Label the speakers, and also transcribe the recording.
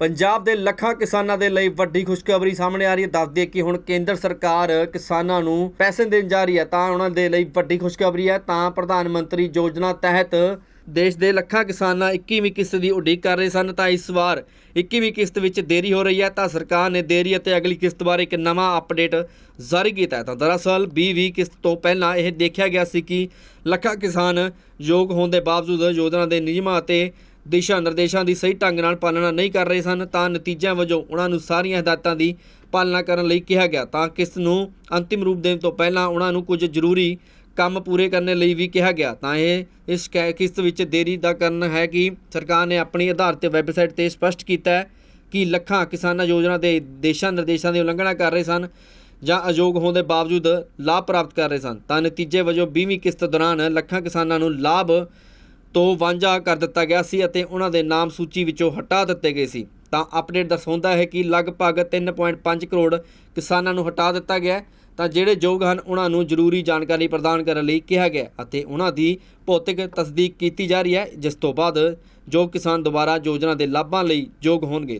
Speaker 1: ਪੰਜਾਬ ਦੇ ਲੱਖਾਂ ਕਿਸਾਨਾਂ ਦੇ ਲਈ ਵੱਡੀ ਖੁਸ਼ਖਬਰੀ ਸਾਹਮਣੇ ਆ ਰਹੀ ਹੈ। ਦੱਸਦੀ ਕਿ ਹੁਣ ਕੇਂਦਰ ਸਰਕਾਰ ਕਿਸਾਨਾਂ ਨੂੰ ਪੈਸੇ ਦੇਣ ਜਾ ਰਹੀ ਹੈ ਤਾਂ ਉਹਨਾਂ ਦੇ ਲਈ ਵੱਡੀ ਖੁਸ਼ਖਬਰੀ ਹੈ। ਤਾਂ ਪ੍ਰਧਾਨ ਮੰਤਰੀ ਯੋਜਨਾ ਤਹਿਤ ਦੇਸ਼ ਦੇ ਲੱਖਾਂ ਕਿਸਾਨਾਂ 21ਵੀਂ ਕਿਸ਼ਤ ਦੀ ਉਡੀਕ ਕਰ ਰਹੇ ਸਨ। ਤਾਂ ਇਸ ਵਾਰ 21ਵੀਂ ਕਿਸ਼ਤ ਵਿੱਚ ਦੇਰੀ ਹੋ ਰਹੀ ਹੈ। ਤਾਂ ਸਰਕਾਰ ਨੇ ਦੇਰੀ ਅਤੇ ਅਗਲੀ ਕਿਸ਼ਤ ਬਾਰੇ ਇੱਕ ਨਵਾਂ ਅਪਡੇਟ ਜਾਰੀ ਕੀਤਾ ਤਾਂ ਦਰਅਸਲ 2020 ਕਿਸ਼ਤ ਤੋਂ ਪਹਿਲਾਂ ਇਹ ਦੇਖਿਆ ਗਿਆ ਸੀ ਕਿ ਲੱਖਾਂ ਕਿਸਾਨ ਯੋਗ ਹੋਣ ਦੇ ਬਾਵਜੂਦ ਯੋਜਨਾ ਦੇ ਨਿਯਮਾਂ ਅਤੇ ਦਿਸ਼ਾ ਨਿਰਦੇਸ਼ਾਂ ਦੀ ਸਹੀ ਢੰਗ ਨਾਲ ਪਾਲਣਾ ਨਹੀਂ ਕਰ ਰਹੇ ਸਨ, ਤਾਂ ਨਤੀਜਿਆਂ ਵਜੋਂ ਉਹਨਾਂ ਨੂੰ ਸਾਰੀਆਂ ਹਦਾਇਤਾਂ ਦੀ ਪਾਲਣਾ ਕਰਨ ਲਈ ਕਿਹਾ ਗਿਆ। ਤਾਂ ਕਿਸ ਨੂੰ ਅੰਤਿਮ ਰੂਪ ਦੇਣ ਤੋਂ ਪਹਿਲਾਂ ਉਹਨਾਂ ਨੂੰ ਕੁਝ ਜ਼ਰੂਰੀ ਕੰਮ ਪੂਰੇ ਕਰਨ ਲਈ ਵੀ ਕਿਹਾ ਗਿਆ। ਤਾਂ ਇਹ, ਇਸ ਕੈ- ਕਿਸ਼ਤ ਵਿੱਚ ਦੇਰੀ ਦਾ ਕਾਰਨ ਹੈ ਕਿ ਸਰਕਾਰ ਨੇ ਆਪਣੀ ਆਧਾਰਿਤ ਵੈਬਸਾਈਟ ਤੇ ਸਪਸ਼ਟ ਕੀਤਾ ਹੈ ਕਿ ਲੱਖਾਂ ਕਿਸਾਨਾਂ ਯੋਜਨਾ ਦੇ ਦੇਸ਼ਾਂ ਨਿਰਦੇਸ਼ਾਂ ਦੀ ਉਲੰਘਣਾ ਕਰ ਰਹੇ ਸਨ ਜਾਂ ਅਯੋਗ ਹੋਣ ਦੇ ਬਾਵਜੂਦ ਲਾਭ ਪ੍ਰਾਪਤ ਕਰ ਰਹੇ ਸਨ। ਤਾਂ ਨਤੀਜੇ ਵਜੋਂ 20ਵੀਂ ਕਿਸ਼ਤ ਦੌਰਾਨ ਲੱਖਾਂ ਕਿਸਾਨਾਂ ਨੂੰ ਲਾਭ ਤੋਂ ਵਾਂਝਾ ਕਰ ਦਿੱਤਾ ਗਿਆ ਸੀ ਅਤੇ ਉਹਨਾਂ ਦੇ ਨਾਮ ਸੂਚੀ ਵਿੱਚੋਂ ਹਟਾ ਦਿੱਤੇ ਗਏ ਸੀ। ਤਾਂ ਅਪਡੇਟ ਦਰਸਾਉਂਦਾ ਹੈ ਕਿ ਲਗਭਗ 3.5 ਕਰੋੜ ਕਿਸਾਨਾਂ ਨੂੰ ਹਟਾ ਦਿੱਤਾ ਗਿਆ ਤਾਂ ਜਿਹੜੇ ਯੋਗ ਹਨ, ਉਹਨਾਂ ਨੂੰ ਜ਼ਰੂਰੀ ਜਾਣਕਾਰੀ ਪ੍ਰਦਾਨ ਕਰਨ ਲਈ ਕਿਹਾ ਗਿਆ ਅਤੇ ਉਹਨਾਂ ਦੀ ਭੌਤਿਕ ਤਸਦੀਕ ਕੀਤੀ ਜਾ ਰਹੀ ਹੈ, ਜਿਸ ਤੋਂ ਬਾਅਦ ਜੋ ਕਿਸਾਨ ਦੁਬਾਰਾ ਯੋਜਨਾ ਦੇ ਲਾਭਾਂ ਲਈ ਯੋਗ ਹੋਣਗੇ।